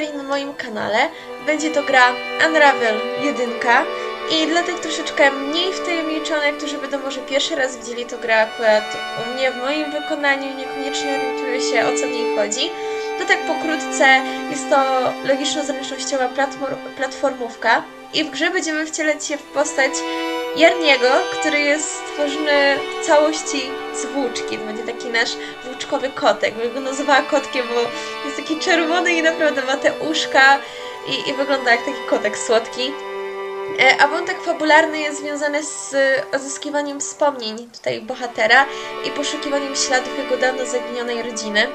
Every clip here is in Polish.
serii na moim kanale. Będzie to gra Unravel 1 i dla tych troszeczkę mniej wtajemniczonych, którzy będą może pierwszy raz widzieli to grę akurat u mnie w moim wykonaniu niekoniecznie orientują się o co w niej chodzi. To tak pokrótce jest to logiczno-zręcznościowa platform, platformówka i w grze będziemy wcielać się w postać Jarniego, który jest stworzony w całości z włóczki. To będzie taki nasz włóczkowy kotek. Bym go nazywała kotkiem, bo jest taki czerwony i naprawdę ma te uszka i, i wygląda jak taki kotek słodki. E, A wątek fabularny jest związany z odzyskiwaniem wspomnień tutaj bohatera i poszukiwaniem śladów jego dawno zaginionej rodziny.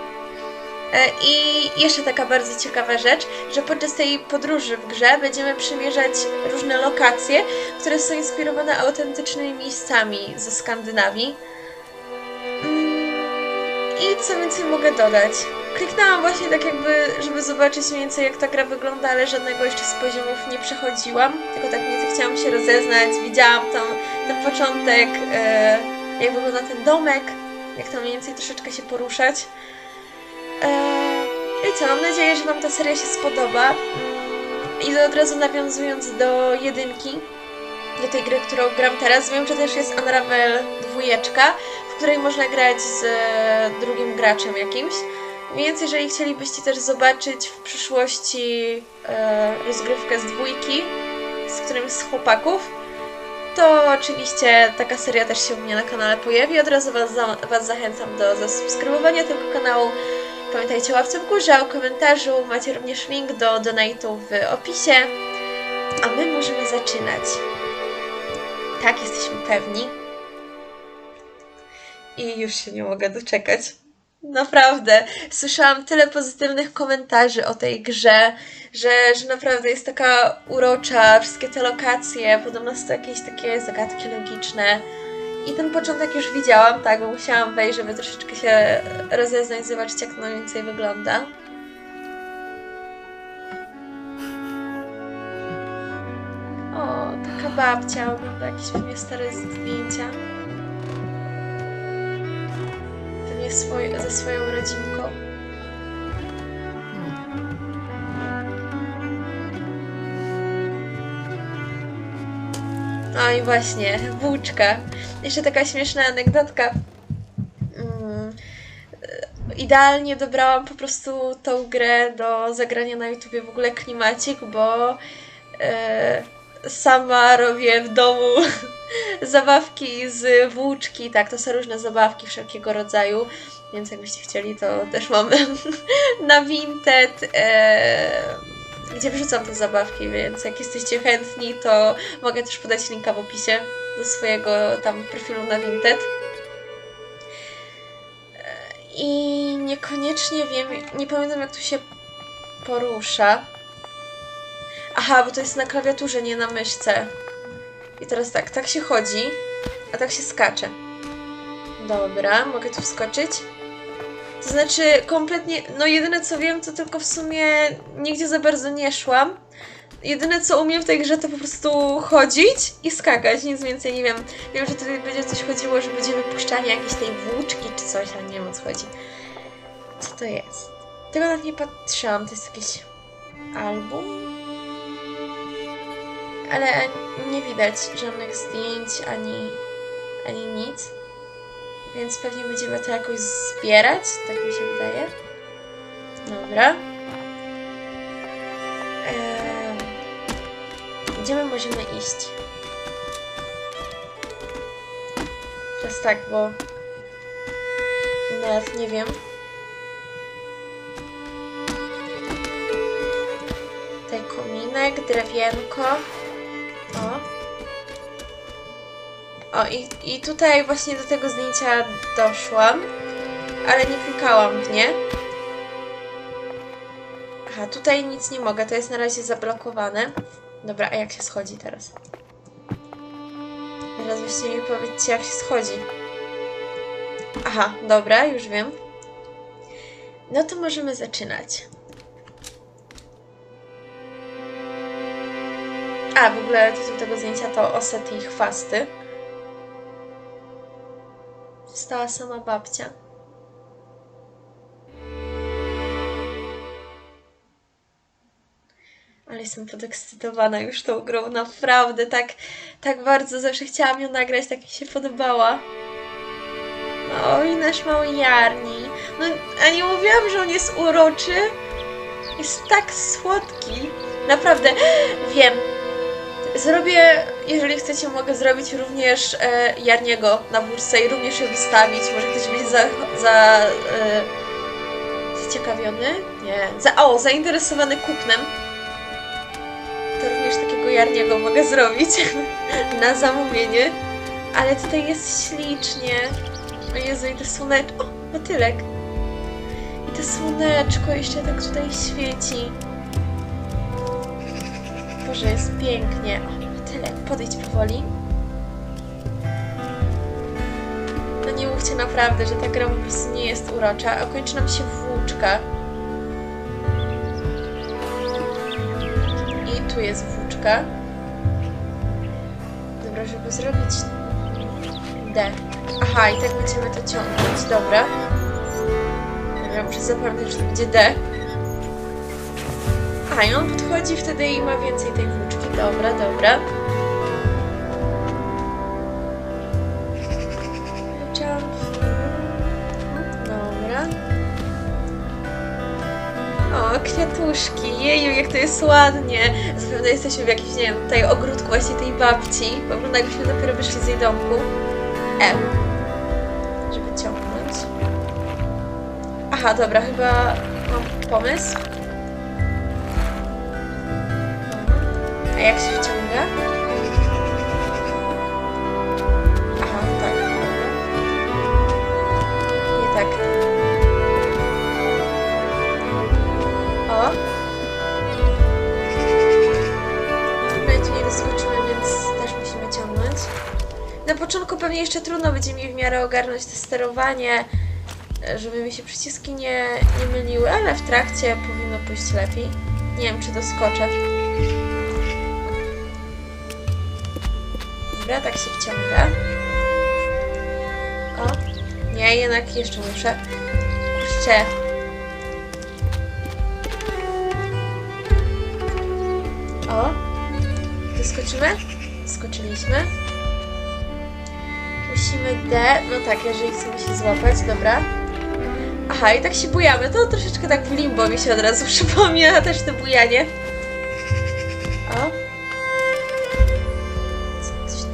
E, I jeszcze taka bardzo ciekawa rzecz, że podczas tej podróży w grze będziemy przemierzać różne lokacje, które są inspirowane autentycznymi miejscami ze Skandynawii. Mm, I co więcej mogę dodać? Kliknęłam właśnie tak jakby, żeby zobaczyć mniej więcej jak ta gra wygląda, ale żadnego jeszcze z poziomów nie przechodziłam, tylko tak mniej więcej chciałam się rozeznać, widziałam tam ten początek, e, jak wygląda ten domek, jak tam mniej więcej troszeczkę się poruszać. Eee, I co, mam nadzieję, że Wam ta seria się spodoba. I od razu nawiązując do jedynki, do tej gry, którą gram teraz, wiem, że też jest Unravel 2, w której można grać z e, drugim graczem jakimś. Więc jeżeli chcielibyście też zobaczyć w przyszłości e, rozgrywkę z dwójki, z którymś z chłopaków, to oczywiście taka seria też się u mnie na kanale pojawi. Od razu Was, za, was zachęcam do zasubskrybowania tego kanału. Pamiętajcie o łapce w górze, o komentarzu. Macie również link do donate'u w opisie. A my możemy zaczynać. Tak, jesteśmy pewni. I już się nie mogę doczekać. Naprawdę, słyszałam tyle pozytywnych komentarzy o tej grze, że, że naprawdę jest taka urocza, wszystkie te lokacje, podobno są jakieś takie zagadki logiczne. I ten początek już widziałam, tak, bo musiałam wejść, żeby troszeczkę się rozeznać, zobaczyć jak to więcej wygląda. O, taka babcia ogląda jakieś pewnie stare zdjęcia. Pewnie swoj, ze swoją rodzinką. No i właśnie, włóczka. Jeszcze taka śmieszna anegdotka. Mm, e, Idealnie dobrałam po prostu tą grę do zagrania na YouTubie w ogóle klimacik, bo e, sama robię w domu zabawki z włóczki. Tak, to są różne zabawki wszelkiego rodzaju, więc jakbyście chcieli, to też mamy na Vinted. E, gdzie wrzucam te zabawki, więc jak jesteście chętni, to mogę też podać linka w opisie do swojego tam profilu na Vinted. E, I niekoniecznie wiem, nie pamiętam jak tu się porusza. Aha, bo to jest na klawiaturze, nie na myszce. I teraz tak, tak się chodzi, a tak się skacze. Dobra, mogę tu wskoczyć. To znaczy, kompletnie, no jedyne co wiem, to tylko w sumie nigdzie za bardzo nie szłam. Jedyne co umiem w tej grze to po prostu chodzić i skakać, nic więcej nie wiem. Wiem, że tutaj będzie coś chodziło, że będzie wypuszczanie jakiejś tej włóczki czy coś, ale nie wiem o co chodzi. Co to jest? Tego nawet nie patrzyłam, to jest jakieś album? Ale nie widać żadnych zdjęć ani, ani nic. Więc pewnie będziemy to jakoś zbierać, tak mi się wydaje. Dobra. Eee, gdzie my możemy iść? Teraz tak, bo nawet nie wiem. Tutaj kominek, drewienko. O, i, i tutaj właśnie do tego zdjęcia doszłam, ale nie klikałam w nie. Aha, tutaj nic nie mogę, to jest na razie zablokowane. Dobra, a jak się schodzi teraz? Teraz właśnie mi powiedzcie, jak się schodzi. Aha, dobra, już wiem. No to możemy zaczynać. A, w ogóle tytuł tego zdjęcia to Osety i chwasty. Została sama babcia. Ale jestem podekscytowana już tą grą, naprawdę, tak, tak bardzo zawsze chciałam ją nagrać, tak mi się podobała. I nasz mały Jarni. No, a nie mówiłam, że on jest uroczy? Jest tak słodki. Naprawdę, wiem. Zrobię, jeżeli chcecie, mogę zrobić również e, Jarniego na bursę i również je wystawić. Może ktoś będzie za, za e, zaciekawiony? Nie. Za, o, zainteresowany kupnem. To również takiego Jarniego mogę zrobić na zamówienie. Ale tutaj jest ślicznie. O Jezu, i to słoneczko. O, motylek. I to słoneczko jeszcze tak tutaj świeci. Boże, jest pięknie. O, motylek, podejdź powoli. No nie mówcie naprawdę, że ta gra po nie jest urocza, a kończy nam się włóczka. I tu jest włóczka. Dobra, żeby zrobić D. Aha, i tak będziemy to ciągnąć, dobra. Dobra, muszę zapomnieć, że to będzie D. A, i on podchodzi wtedy i ma więcej tej włóczki. Dobra, dobra. Jump. Dobra. O, kwiatuszki. Jeju, jak to jest ładnie. Zapewne jesteśmy w jakimś, nie wiem, tutaj ogródku właśnie tej babci. Wygląda jakbyśmy dopiero wyszli z jej domku. M. Żeby ciągnąć. Aha, dobra, chyba mam pomysł. Jak się wciąga? Aha, tak. Nie tak. O. Tu nie doskoczymy, więc też musimy ciągnąć. Na początku pewnie jeszcze trudno będzie mi w miarę ogarnąć to sterowanie, żeby mi się przyciski nie, nie myliły, ale w trakcie powinno pójść lepiej. Nie wiem, czy doskoczę. Dobra, tak się wciąga. O, nie, jednak jeszcze muszę. Kurczę. O, doskoczymy? Skoczyliśmy. Musimy D, no tak, jeżeli chcemy się złapać, dobra. Aha, i tak się bujamy, to troszeczkę tak w limbo mi się od razu przypomina też to bujanie. O.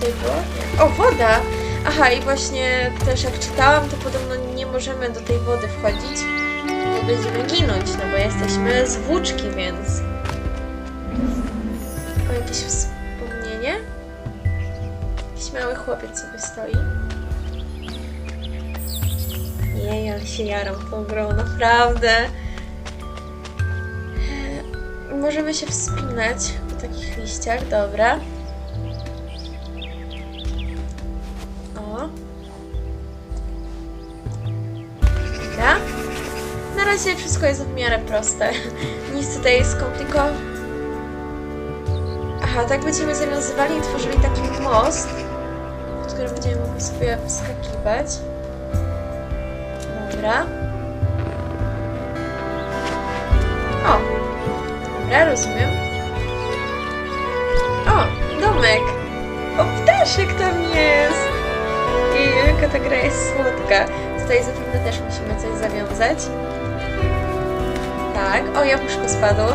Nie. O, woda! Aha, i właśnie też jak czytałam, to podobno nie możemy do tej wody wchodzić, bo będziemy ginąć, no bo jesteśmy z włóczki, więc... O, jakieś wspomnienie? Jakiś mały chłopiec sobie stoi. Jej, ale się jaram tą grą, naprawdę. Możemy się wspinać po takich liściach, dobra. O. Dobra. Na razie wszystko jest w miarę proste. Nic tutaj jest skomplikowane. Aha, tak będziemy zawiązywali i tworzyli taki most, pod którym będziemy mogli sobie wskakiwać. Dobra. O! Dobra, rozumiem. O! Domek! O, ptaszek tam jest! I jaka ta gra jest słodka. Tutaj zapewne też musimy coś zawiązać. Tak. O, jabłuszko spadło.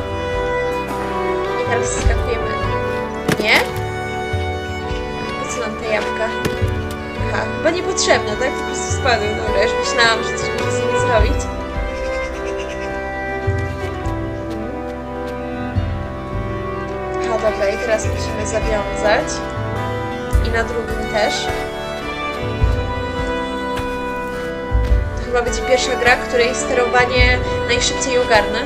I teraz skakujemy. Nie? Po co nam te jabłka? Aha, chyba niepotrzebne, tak? Po prostu spadły. Dobra, już myślałam, że coś muszę sobie zrobić. Dobra, i teraz musimy zawiązać. I na drugim też. Chyba będzie pierwsza gra, której sterowanie najszybciej ogarnę.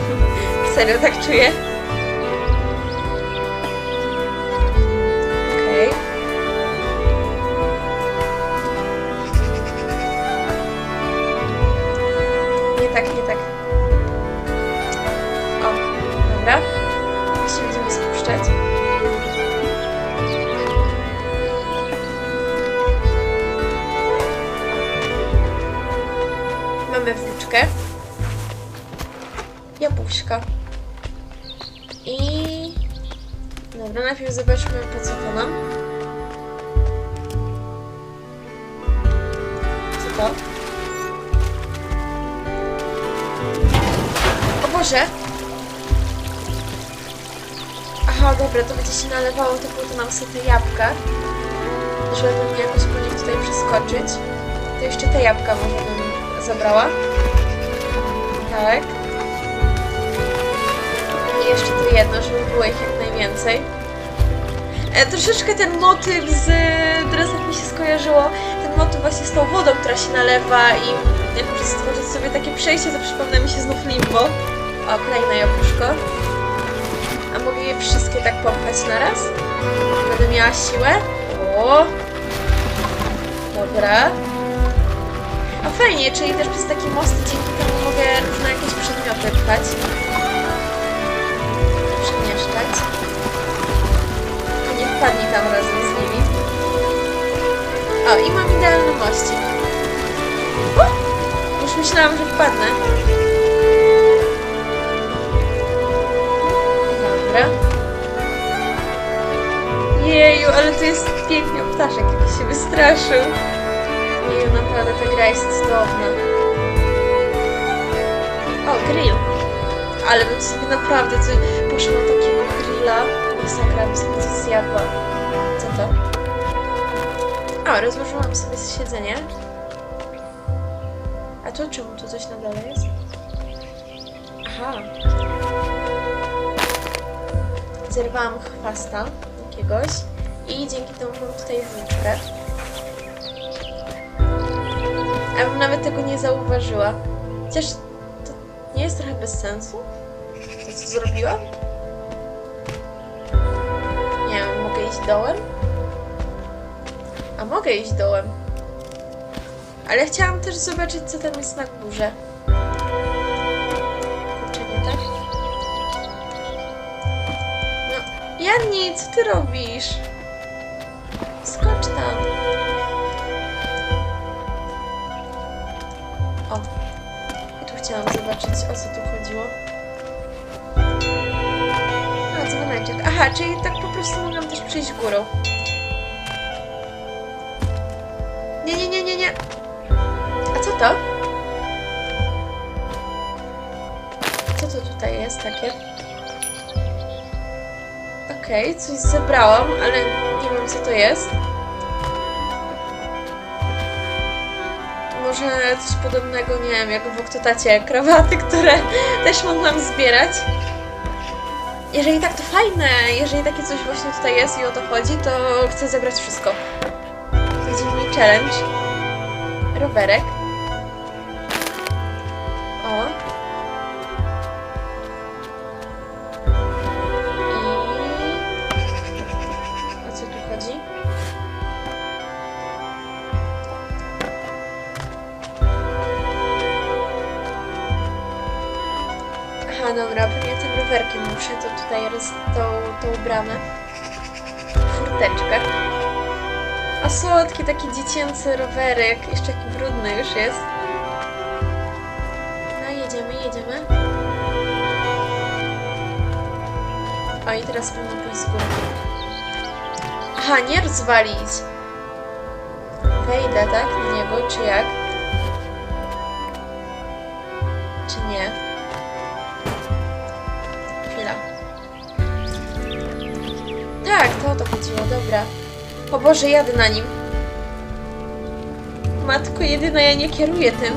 Serio, tak czuję. Najpierw zobaczmy po co to nam. Co to? O Boże! Aha, dobra, to będzie się nalewało, to było to nam sobie jabłka. Żeby jakoś po nim tutaj przeskoczyć. To jeszcze te jabłka może bym zabrała. Tak. I jeszcze tu jedno, żeby było ich jak najwięcej. E, troszeczkę ten motyw z... Teraz jak mi się skojarzyło, ten motyw właśnie z tą wodą, która się nalewa i jak muszę stworzyć sobie takie przejście, to przypomina mi się znów limbo. O, kolejne jabłuszko. A mogę je wszystkie tak popchać naraz? Będę miała siłę? O! Dobra. A fajnie, czyli też przez taki most dzięki temu mogę różne jakieś przedmioty pchać. Przemieszczać. Wpadnij tam razem z nimi. O, i mam idealny mościk. Już myślałam, że wpadnę. Dobra. Jeju, ale to jest pięknie ptaszek, jaki się wystraszył. Jeju, naprawdę ta gra jest cudowna. O, grill. Ale bym sobie naprawdę. Poszła takiego grilla. Sobie coś zjadła. Co to? O, rozłożyłam sobie siedzenie. A tu czemu tu coś na dole jest? Aha. Zerwałam chwasta jakiegoś i dzięki temu mam tutaj włóczkę. Ja bym nawet tego nie zauważyła. Chociaż to nie jest trochę bez sensu? To co zrobiłam? Iść dołem? A mogę iść dołem. Ale chciałam też zobaczyć, co tam jest na górze. Kurczę, nie tak? No, Janni, co ty robisz? Skocz tam. O. I tu chciałam zobaczyć, o co tu chodziło. A, dzwoneczek. Aha, czyli tak po prostu mogłam też przejść górą. Nie, nie, nie, nie, nie. A co to? Co to tutaj jest takie? Okej, coś zebrałam, ale nie wiem co to jest. Może coś podobnego, nie wiem, jak w Oktotacie krawaty, które też mogłam zbierać. Jeżeli tak, to fajne. Jeżeli takie coś właśnie tutaj jest i o to chodzi, to chcę zebrać wszystko. To jest mi challenge. Rowerek. Muszę to tutaj roz... tą, tą bramę. Furteczkę. A słodki, taki dziecięcy rowerek. Jeszcze jaki brudny już jest. No, jedziemy, jedziemy. O, i teraz powinno pójść z góry. Aha, nie rozwalić. Wejdę, tak? Na niego, czy jak? Dobra. O Boże, jadę na nim. Matko jedyna, ja nie kieruję tym.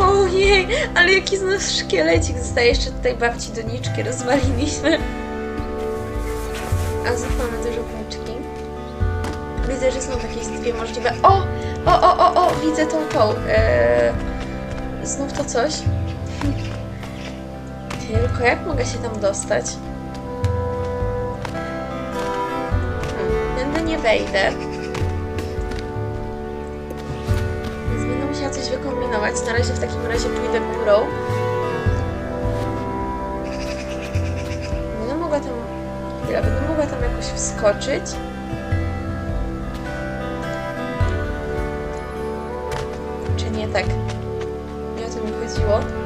Ojej, ale jaki z nas szkielecik zostaje. Jeszcze tutaj babci doniczki rozwaliliśmy. A mamy dużo paczki. Widzę, że są jakieś dwie możliwe. O! O, o, o, o! Widzę tą, tą. Eee, znów to coś. Tylko jak mogę się tam dostać? Hmm, Tędy nie wejdę. Więc będę musiała coś wykombinować. Na razie w takim razie pójdę górą. Będę mogła tam... Chwila, będę mogła tam jakoś wskoczyć. Czy nie tak? Nie o to mi chodziło.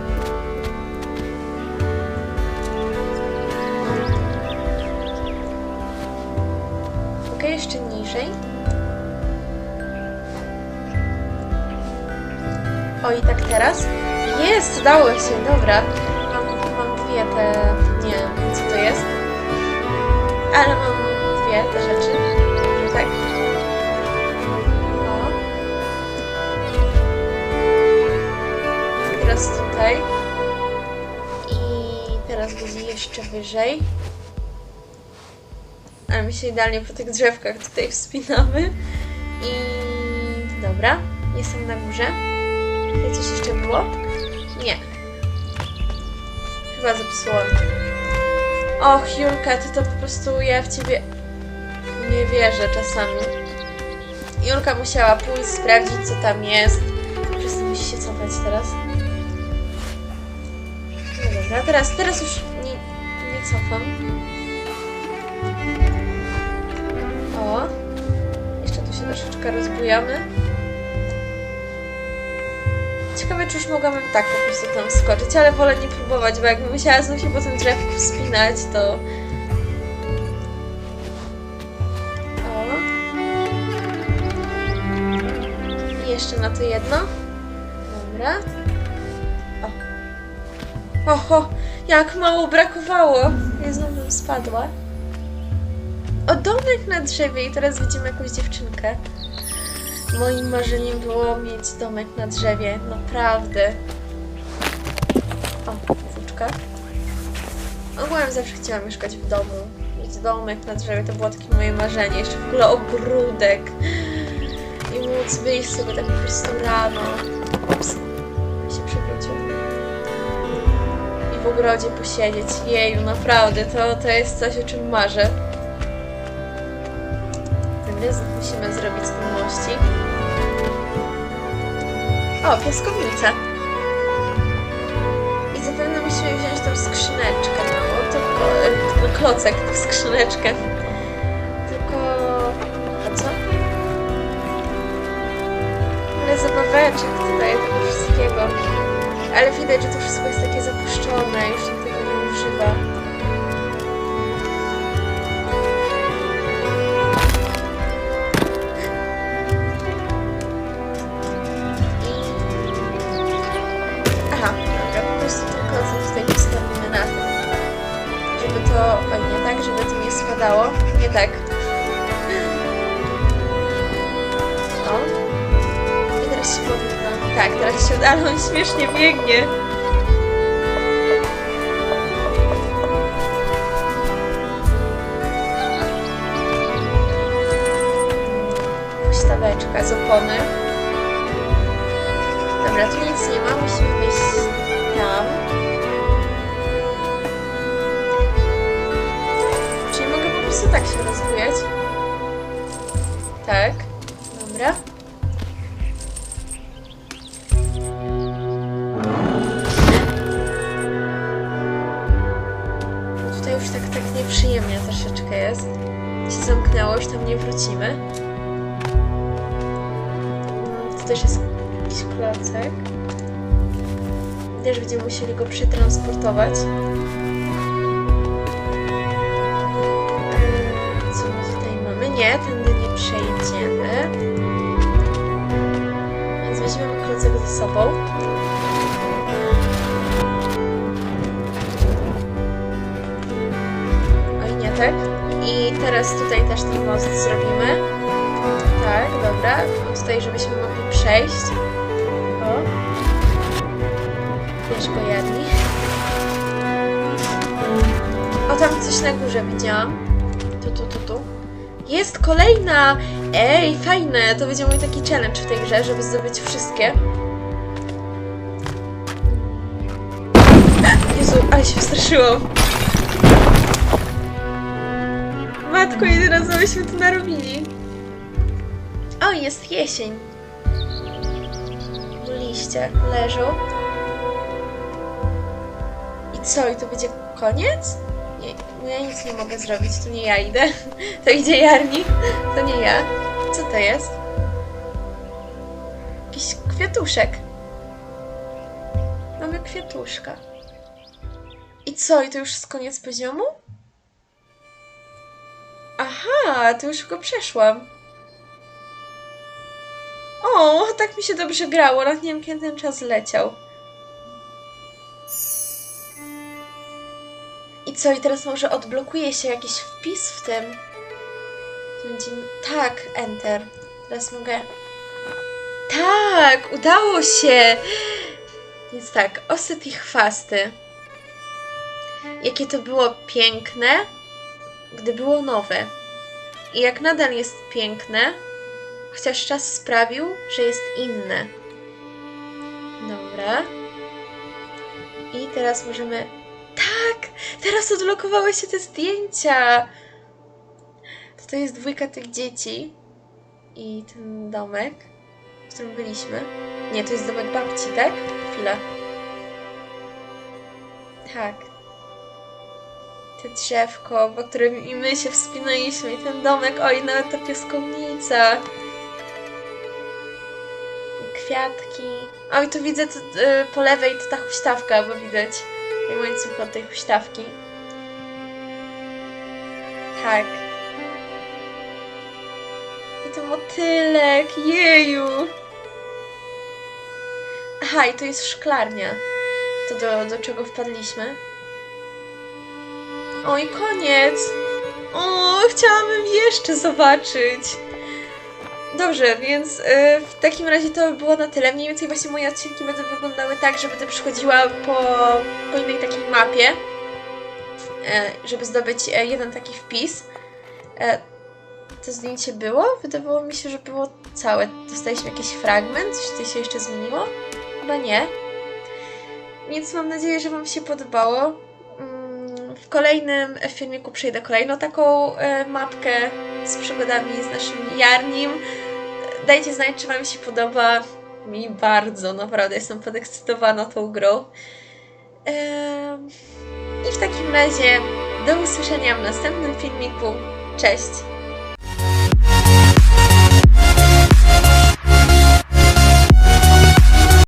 Inaczej. O, i tak teraz? Jest, udało się, dobra. Mam, mam dwie te, nie wiem co to jest. Ale mam dwie te rzeczy. Tak. O. Teraz tutaj. I teraz będzie jeszcze wyżej. Ale my się idealnie po tych drzewkach tutaj wspinamy. I dobra, jestem na górze. Tutaj coś jeszcze było? Nie. Chyba zepsułam. Och, Julka, ty to po prostu ja w ciebie nie wierzę czasami. Julka musiała pójść, sprawdzić co tam jest. Wszyscy musi się cofać teraz. No dobra, teraz, teraz już nie, nie cofam. Troszeczkę rozbujamy. Ciekawe, czy już mogłabym tak po prostu tam skoczyć, ale wolę nie próbować, bo jakbym musiała znów się po tym drzewku wspinać, to... O. I jeszcze na to jedno. Dobra. O. Oho, jak mało brakowało. Ja znowu bym spadła. O, domek na drzewie i teraz widzimy jakąś dziewczynkę. Moim marzeniem było mieć domek na drzewie, naprawdę. O, włóczka. Ogółem zawsze chciałam mieszkać w domu. Mieć domek na drzewie to było takie moje marzenie. Jeszcze w ogóle ogródek. I móc wyjść sobie tak po prostu rano. Ups, się przewrócił. I w ogrodzie posiedzieć. Jeju, naprawdę, to, to jest coś, o czym marzę. Więc musimy zrobić ten mościk. O, piaskownica. I zapewne musimy wziąć tą skrzyneczkę, no to ten klocek, tę skrzyneczkę. Tylko... A co? Ale zabaweczek tutaj, tego wszystkiego. Ale widać, że to wszystko jest takie zapuszczone, już nikt tego nie używa. Nie tak. O. I teraz się powinno... Tak, teraz się uda, on śmiesznie biegnie. Postaweczka z opony. Dobra, tu nic nie ma, musimy wyjść tam. Tak się rozwijać. Tak, dobra. Tutaj już tak, tak nieprzyjemnie troszeczkę jest. Się zamknęło, już tam nie wrócimy. Mm, Tu też jest jakiś klocek. Też będziemy musieli go przetransportować. Klocek ze sobą. Oj, nie tak. I teraz tutaj też ten most zrobimy. Tak, dobra. Tutaj, żebyśmy mogli przejść. O. Bierz go Jarni. O, tam coś na górze widziałam. Tu, tu, tu, tu. Jest kolejna! Ej, fajne! To będzie mój taki challenge w tej grze, żeby zdobyć wszystkie. Jezu, ale się wstraszyłam. Matko, jeden raz myśmy to narobili. O, jest jesień. Liście leżą. I co, i to będzie koniec? Nie, no ja nic nie mogę zrobić, to nie ja idę. To idzie Jarni, to nie ja. Co to jest? Jakiś kwiatuszek. Mamy kwiatuszka. I co, i to już jest koniec poziomu? Aha, to już go przeszłam. O, tak mi się dobrze grało, nawet nie wiem kiedy ten czas leciał. I co, i teraz może odblokuje się jakiś wpis w tym? Będzie... Tak, Enter. Teraz mogę... Tak, udało się! Więc tak, osyp i chwasty. Jakie to było piękne, gdy było nowe. I jak nadal jest piękne, chociaż czas sprawił, że jest inne. Dobra. I teraz możemy. Teraz odblokowały się te zdjęcia! To to jest dwójka tych dzieci i ten domek, w którym byliśmy. Nie, to jest domek babci, tak? Chwila. Tak. Te drzewko, po którym i my się wspinaliśmy, i ten domek, oj, nawet ta piaskownica. I kwiatki. Oj, tu widzę to, y, po lewej to ta huśtawka, bo widać i łańcuch od tej huśtawki. Tak. I to motylek, jeju. Aha, i to jest szklarnia. To do, do czego wpadliśmy. Oj, koniec! O, chciałabym jeszcze zobaczyć. Dobrze, więc y, w takim razie to by było na tyle. Mniej więcej właśnie moje odcinki będą wyglądały tak, że będę przychodziła po, po innej takiej mapie, e, żeby zdobyć e, jeden taki wpis. E, to zdjęcie było? Wydawało mi się, że było całe. Dostaliśmy jakiś fragment? Coś tutaj się jeszcze zmieniło? Chyba nie. Więc mam nadzieję, że Wam się podobało. Mm, W kolejnym filmiku przejdę kolejną taką mapkę z przygodami z naszym Jarnim. Dajcie znać, czy Wam się podoba. Mi bardzo, naprawdę jestem podekscytowana tą grą. I w takim razie do usłyszenia w następnym filmiku. Cześć!